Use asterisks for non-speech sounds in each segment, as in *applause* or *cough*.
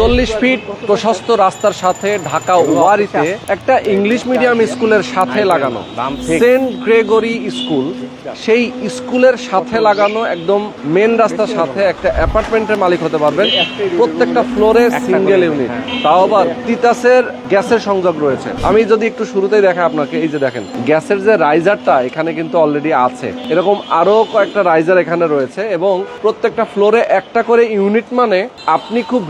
চল্লিশ ফিট প্রশস্ত রাস্তার সাথে ঢাকা ওয়ারিতে একটা ইংলিশ মিডিয়াম স্কুলের সাথে লাগানো। Saint Gregory school. সেই স্কুলের সাথে লাগানো একদম মেন রাস্তার সাথে একটা অ্যাপার্টমেন্টের মালিক হতে পারবেন। প্রত্যেকটা ফ্লোরে সিঙ্গেল ইউনিট। তাও আবার তিতাসের গ্যাসের সংযোগ রয়েছে। আমি যদি একটু শুরুতেই দেখা আপনাকে, এই যে দেখেন, গ্যাসের যে রাইজারটা এখানে কিন্তু অলরেডি আছে। এরকম আরও কয়েকটা রাইজার এখানে রয়েছে এবং প্রত্যেকটা ফ্লোরে একটা করে ইউনিট মানে আপনি খুব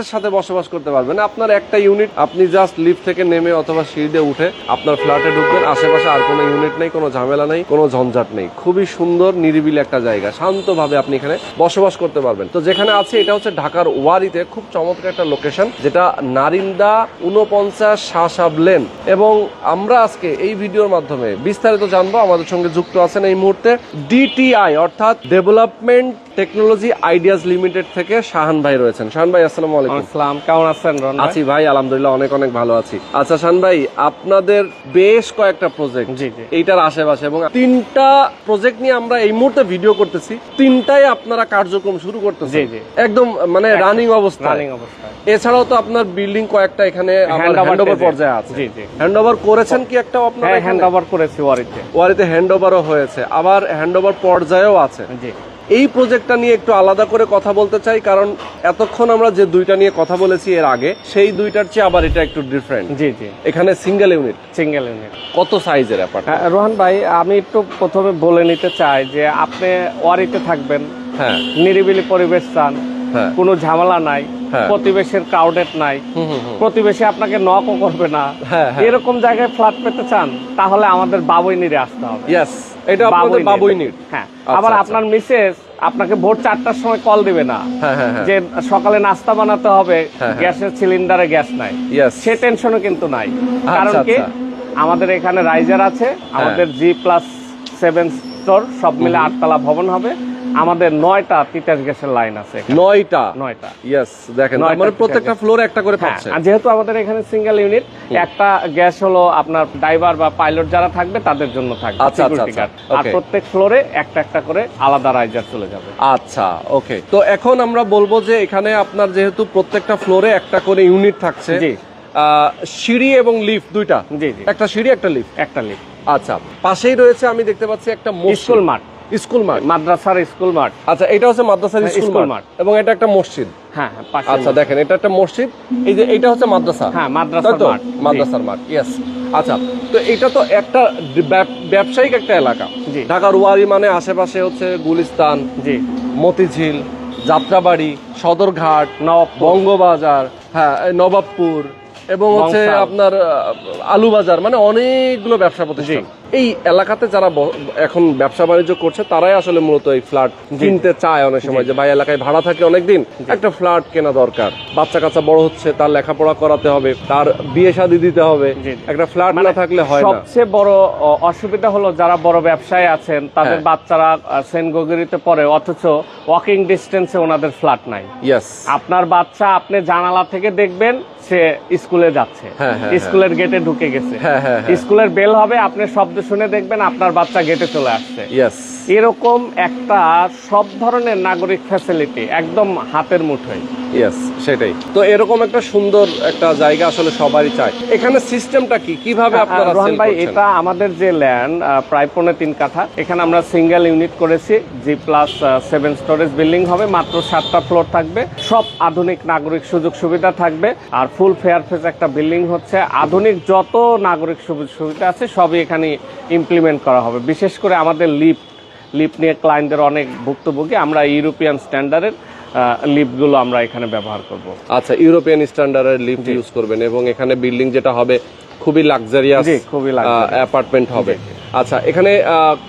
রিল্যাক্সের সাথে বসবাস করতে পারবেন। আপনার একটা ইউনিট আপনি জাস্ট লিফট থেকে নেমে অথবা সিঁড়িতে উঠে আপনার ফ্ল্যাটে ঢুকবেন। আশেপাশে আর কোনো ইউনিট নেই, কোনো ঝামেলা নেই, কোনো ঝঞ্ঝাট নেই। খুবই সুন্দর, নিরিবিলি একটা জায়গা। শান্তভাবে আপনি এখানে বসবাস করতে পারবেন। তো যেখানে আছে, এটা হচ্ছে ঢাকার ওয়ারিতে। খুব চমৎকার একটা লোকেশন যেটা নারিন্দা উনপঞ্চাশ শাসাব লেন এবং আমরা আজকে এই ভিডিওর মাধ্যমে বিস্তারিত জানব। আমাদের সঙ্গে যুক্ত আছেন এই মুহূর্তে ডিটিআই অর্থাৎ ডেভেলপমেন্ট টেকনোলজি আইডিয়াস লিমিটেড থেকে শাহান ভাই রয়েছেন। শাহান ভাই আসসালামু আলাইকুম। আসসালাম কেমন আছেন আছি ভাই আলহামদুলিল্লাহ অনেক অনেক ভালো আছি। আচ্ছা শান ভাই আপনাদের বেশ কয়েকটা প্রজেক্ট। এইটার আশেপাশে এবং তিনটা প্রজেক্ট নিয়ে আমরা এই মুহূর্তে ভিডিও করতেছি। তিনটাই আপনারা কার্যক্রম শুরু করতেছেন। একদম মানে রানিং অবস্থা রানিং এছাড়াও তো আপনার বিল্ডিং কয়েকটা এখানে Hand over hand over stage এ। পর্যায়ে আছে। জি, জি। হ্যান্ড ওভার করেছেন কি একটা আপনারা হ্যাঁ এখানে? হ্যান্ড ওভার করেছি ওয়ারিতে। ওয়ারিতে হ্যান্ড ওভারও হয়েছে। আবার হ্যান্ড ওভার পর্যায়েও আছে। জি। এই প্রজেক্টটা নিয়ে একটু আলাদা করে কথা বলতে চাই কারণ এতক্ষণ আমরা যে দুইটা নিয়ে কথা বলেছি এর আগে সেই দুইটার চেয়ে আবার এটা একটু ডিফারেন্ট জি জি। এখানে সিঙ্গেল ইউনিট সিঙ্গেল ইউনিট কত সাইজের অ্যাপার্ট রোহান ভাই আমি একটু প্রথমে বলে নিতে চাই যে আপনি ওয়ারিতে থাকবেন হ্যাঁ। নিরিবিলি পরিবেশ চান হ্যাঁ। কোনো ঝামেলা নাই হ্যাঁ। প্রতিবেশের ক্রাউডেড নাই। প্রতিবেশী আপনাকে নকও করবে না। হ্যাঁ। এরকম জায়গায় ফ্ল্যাট পেতে চান তাহলে আমাদের বাবুই নিরে আসতে হবে। ইয়েস এটা আপনাদের বাবুই নিট হ্যাঁ আচ্ছা, আবার আচ্ছা। আপনার মিসেস আপনাকে ভোর চারটার সময় কল দিবে না। হ্যাঁ হ্যাঁ হ্যাঁ। যে সকালে নাস্তা বানাতে হবে। গ্যাসের সিলিন্ডারে গ্যাস নাই। সে টেনশনও কিন্তু নাই। কারণ কি? আচ্ছা। আমাদের এখানে রাইজার আছে আমাদের জি প্লাস সেভেন স্টোর সব মিলে আটতলা ভবন হবে। আমাদের নয়টা তিতাস গ্যাসের লাইন আছে নয়টা? নয়টা। ইয়েস দেখেন মানে প্রত্যেকটা ফ্লোরে একটা করে হ্যাঁ পাচ্ছে আর যেহেতু আমাদের এখানে সিঙ্গেল ইউনিট একটা গ্যাস হলো আপনার ড্রাইভার বা পাইলট যারা থাকবে তাদের জন্য থাকবে আচ্ছা, আচ্ছা, আচ্ছা, আর প্রত্যেক ফ্লোরে একটা একটা করে আলাদা রাইজার চলে যাবে। আচ্ছা ওকে তো এখন আমরা বলব যে এখানে আপনার যেহেতু প্রত্যেকটা ফ্লোরে একটা করে ইউনিট থাকছে জি। সিঁড়ি এবং লিফট দুইটা? জি জি। একটা সিঁড়ি একটা লিফট একটা লিফট আচ্ছা পাশেই রয়েছে আমি দেখতে পাচ্ছি একটা স্কুল মাঠ। স্কুল মাঠ। মাদ্রাসার স্কুল মাঠ। আচ্ছা এটা হচ্ছে মাদ্রাসার হ্যাঁ, স্কুল মাঠ। এবং এটা একটা মসজিদ। হ্যাঁ হ্যাঁ আচ্ছা দেখেন এটা একটা মসজিদ। এই যে এটা হচ্ছে মাদ্রাসা। হ্যাঁ, মাদ্রাসার মাঠ, মাদ্রাসার মাঠ ইয়েস আচ্ছা তো এটা তো একটা ব্যবসায়িক একটা এলাকা। ঢাকার ওয়ারি মানে আশেপাশে হচ্ছে গুলিস্তান জি। মতিঝিল যাত্রাবাড়ি সদরঘাট নবাবপুর। বঙ্গবাজার হ্যাঁ নবাবপুর এবং হচ্ছে আপনার আলুবাজার মানে অনেকগুলো ব্যবসা প্রতিষ্ঠান। এই এলাকাতে যারা এখন ব্যবসা বাণিজ্য করছে তারাই আসলে মূলত এই ফ্ল্যাট কিনতে চায় অনেক সময় যে ভাই এলাকায় ভাড়া থাকে অনেকদিন একটা ফ্ল্যাট কেনা দরকার। বাচ্চা কাচ্চা বড় হচ্ছে তার লেখাপড়া করাতে হবে তার বিয়ে শাদী দিতে হবে। একটা ফ্ল্যাট মানে না থাকলে হয় না। সবচেয়ে বড় অসুবিধা হলো যারা বড় ব্যবসায়ী আছেন তাদের হ্যাঁ। বাচ্চারা সেন্ট গগরিতে পড়ে অথচ ওয়াকিং ডিস্টেন্সে ওনাদের ফ্ল্যাট নাই। ইয়েস আপনার বাচ্চা আপনি জানালা থেকে দেখবেন সে স্কুলে যাচ্ছে। হ্যাঁ, হ্যাঁ, স্কুলের গেটে ঢুকে গেছে। হ্যাঁ, হ্যাঁ, হ্যাঁ। স্কুলের বেল হবে আপনি শব্দ শুনে দেখবেন আপনার বাচ্চা গেটে চলে আসছে। এরকম একটা সব ধরনের নাগরিক ফ্যাসিলিটি একদম হাতের মুঠোয়। ইয়েস সেটাই। তো এরকম একটা সুন্দর একটা জায়গা আসলে সবারই চায়। এখানে সিস্টেমটা কি? কীভাবে আপনারা রোহান ভাই এটা আমাদের যে ল্যান্ড প্রায় পৌনে তিন কাঠা। এখানে আমরা সিঙ্গেল ইউনিট করেছি G plus seven storage building হবে মাত্র সাতটা ফ্লোর থাকবে। সব আধুনিক নাগরিক সুযোগ সুবিধা থাকবে। আর ফুল ফেয়ার ফেস একটা বিল্ডিং হচ্ছে। আধুনিক যত নাগরিক সুযোগ সুবিধা আছে সবই এখানে ইমপ্লিমেন্ট করা হবে। বিশেষ করে আমাদের লিফট লিফট নিয়ে ক্লায়েন্টদের অনেক ভুক্তভোগী আমরা ইউরোপিয়ান স্ট্যান্ডার্ডের লিফটগুলো আমরা এখানে ব্যবহার করব। আচ্ছা ইউরোপিয়ান স্ট্যান্ডার্ডের লিফট ইউজ করবেন এবং এখানে বিল্ডিং যেটা হবে খুবই লাক্সারিয়াস খুবই অ্যাপার্টমেন্ট হবে। আচ্ছা এখানে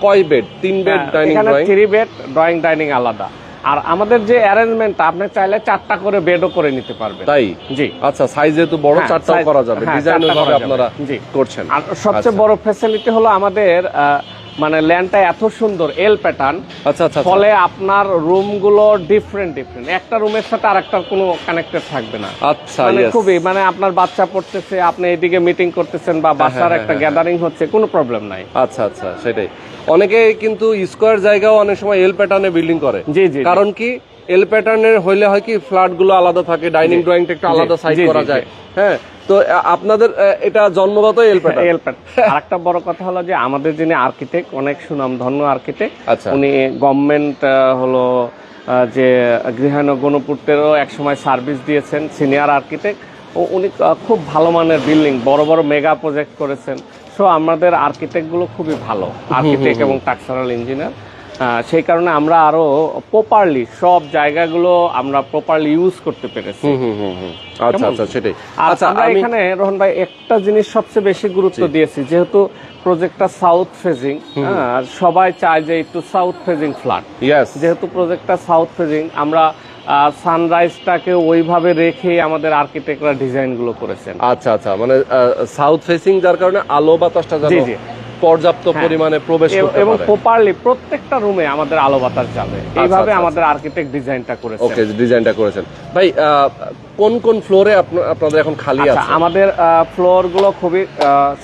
কয় বেড তিন bed dining drawing three bed drawing dining আলাদা। আর আমাদের যে অ্যারেঞ্জমেন্ট আপনি চাইলে চারটা করে বেডও করে নিতে পারবেন। তাই? জি। আচ্ছা সাইজ যেহেতু বড় হ্যাঁ, চারটাও করা যাবে। হ্যাঁ, ডিজাইন ভাবে আপনারা জি। করছেন। আর সবচেয়ে আচ্ছা। বড় ফ্যাসিলিটি হলো আমাদের আহ, মানে ল্যান্ডটা এত সুন্দর এল প্যাটার্ন আচ্ছা আচ্ছা আচ্ছা। ফলে আপনার রুমগুলো ডিফারেন্ট ডিফারেন্ট একটা রুমের সাথে আর একটা কোনো কানেক্টেড থাকবে না। আচ্ছা মানে খুবই মানে আপনার বাচ্চা পড়তেছে আপনি এদিকে মিটিং করতেছেন বা বাচ্চার হ্যাঁ, একটা হ্যাঁ, গ্যাদারিং হচ্ছে কোনো প্রবলেম নাই। আচ্ছা আচ্ছা সেটাই। অনেকে কিন্তু স্কোয়ার জায়গাও অনেক সময় এল প্যাটার্নে বিল্ডিং করে। জি জি। কারণ কি? এল প্যাটার্নের হইলে হয় কি ফ্ল্যাটগুলো আলাদা থাকে ডাইনিং। ড্রয়িংটা একটু আলাদা সাইজ করা যায়। হ্যাঁ তো আপনাদের এটা জন্মগত এল প্যাটার্ন এল প্যাটার্ন আরেকটা বড় কথা হলো যে আমাদের যিনি আর্কিটেক্ট অনেক সুনাম ধন্য আর্কিটেক্ট আচ্ছা। উনি গভর্নমেন্ট হলো যে গৃহায়ণ গণপূর্তেরও একসময় সার্ভিস দিয়েছেন সিনিয়র আর্কিটেক্ট ও উনি খুব ভালো মানের বিল্ডিং বড় বড় মেগা প্রজেক্ট করেছেন। সো আমাদের আর্কিটেক্টগুলো খুবই ভালো আর্কিটেক্ট এবং স্ট্রাকচারাল ইঞ্জিনিয়ার সেই কারণে আমরা আরও প্রপারলি সব জায়গাগুলো আমরা প্রপারলি ইউজ করতে পেরেছি। আচ্ছা আচ্ছা সেটাই। আচ্ছা আমরা এখানে রোহন ভাই একটা জিনিস সবচেয়ে বেশি গুরুত্ব দিয়েছি যেহেতু প্রজেক্টটা সাউথ ফেজিং আর সবাই চায় যে একটু সাউথ ফেজিং ফ্ল্যাট ইয়েস যেহেতু প্রজেক্টটা সাউথ ফেজিং আমরা সানরাইজটাকে ওইভাবে রেখে আমাদের আর্কিটেক্টরা ডিজাইনগুলো করেছেন। আচ্ছা আচ্ছা মানে সাউথ ফেসিং যার কারণে আলো বাতাসটা জি, জি। পর্যাপ্ত পরিমাণে প্রবেশ এবং পারে। প্রপারলি প্রত্যেকটা রুমে আমাদের আলো বাতাস যাবে এইভাবে আচ্ছা, আমাদের আর্কিটেক্ট ডিজাইনটা করেছে ওকে ডিজাইনটা করেছেন। ভাই আহ, কোন কোন ফ্লোরে আপনাদের এখন খালি আচ্ছা আছে? আমাদের ফ্লোরগুলো খুবই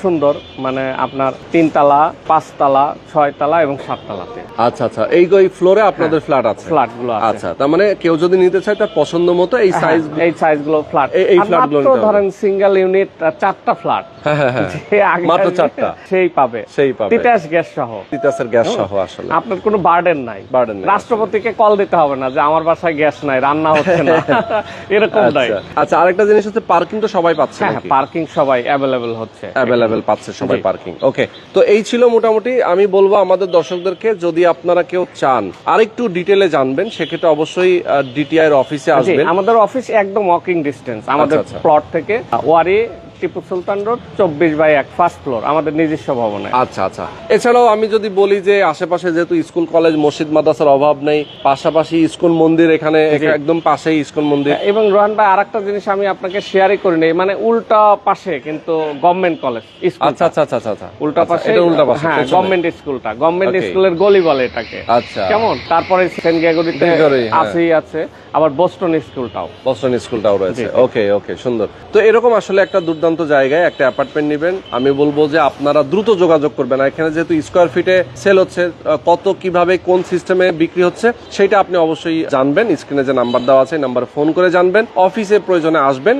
সুন্দর। মানে আপনার তিনতলা পাঁচতলা ছয়তলা এবং সাততলাতে। আচ্ছা আচ্ছা। এই ওই ফ্লোরে আপনাদের ফ্ল্যাট আছে? ফ্ল্যাটগুলো আছে। আচ্ছা তার মানে কেউ যদি নিতে চায় তার পছন্দ মতো এই সাইজ হ্যাঁ, এই সাইজগুলো ফ্ল্যাট এই- এই flat গুলো নিতে ধরেন সিঙ্গেল ইউনিট চারটা ফ্ল্যাট হ্যাঁ হ্যাঁ মাত্র চারটা। সেই পাবে। সেই পাবে। তিতাস গ্যাস সহ। তিতাসের গ্যাস সহ আসলে। আপনার কোনো বার্ডেন নাই। নাই। রাষ্ট্রপতিকে কল দিতে হবে না যে আমার বাসায় গ্যাস নাই রান্না হচ্ছে না। *laughs* এরকম নাই। আচ্ছা। আচ্ছা আরেকটা জিনিস হচ্ছে পার্কিং তো সবাই পাচ্ছে হ্যাঁ পার্কিং সবাই অ্যাভেলেবেল হচ্ছে। অ্যাভেলেবেল পাচ্ছে সবাই পার্কিং ওকে তো এই ছিল মোটামুটি আমি বলব আমাদের দর্শকদেরকে যদি আপনারা কেউ চান আরেকটু ডিটেলে জানবেন সেক্ষেত্রে অবশ্যই ডিটিআই এর অফিসে আসবেন। আমাদের অফিস একদম ওয়াকিং ডিস্টেন্স আমাদের আচ্ছা। প্লট থেকে ওয়ারি টিপু সুলতান রোড চব্বিশ বাই এক ফার্স্ট ফ্লোর আমাদের নিজস্ব ভবনে। আচ্ছা আচ্ছা। এছাড়াও আমি যদি বলি যে আশেপাশে যেহেতু স্কুল কলেজ মসজিদ মাদ্রাসার অভাব নেই পাশাপাশি ইস্কন মন্দির এখানে একদম পাশেই ইস্কন মন্দির। এবং রোহান ভাই আর একটা জিনিস আমি আপনাকে শেয়ারই করি নাই মানে উল্টা পাশে কিন্তু গভর্নমেন্ট কলেজ আচ্ছা আচ্ছা আচ্ছা আচ্ছা আচ্ছা। উল্টা আচ্ছা, পাশে উল্টা পাশে হ্যাঁ গভর্নমেন্ট স্কুলটা গভর্নমেন্ট স্কুলের গলি বলে এটাকে। আচ্ছা। কেমন? তারপরে সেন্ট গ্রেগরিতে গ্রেগরি, হ্যাঁ। আছেই আছে আবার বোস্টন স্কুলটাও। বস্টন স্কুলটাও রয়েছে। ওকে ওকে সুন্দর। তো এরকম আসলে একটা দুর্দান্ত জায়গায় একটা অ্যাপার্টমেন্ট নেবেন। আমি বলব যে আপনারা দ্রুত যোগাযোগ করবেন। এখানে যেহেতু স্কোয়ার ফিটে সেল হচ্ছে কত কীভাবে কোন সিস্টেমে বিক্রি হচ্ছে সেটা আপনি অবশ্যই জানবেন। স্ক্রিনে যে নাম্বার দেওয়া আছে নাম্বার ফোন করে জানবেন। অফিসে প্রয়োজনে আসবেন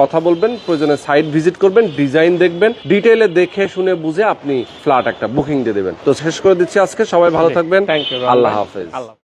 কথা বলবেন প্রয়োজনে সাইট ভিজিট করবেন ডিজাইন দেখবেন ডিটেইলে দেখে শুনে বুঝে আপনি ফ্ল্যাট একটা বুকিং দিয়ে দেবেন। তো শেষ করে দিচ্ছি আজকে। সবাই ভালো থাকবেন। থ্যাংক ইউ আল্লাহ হাফেজ। আল্লাহ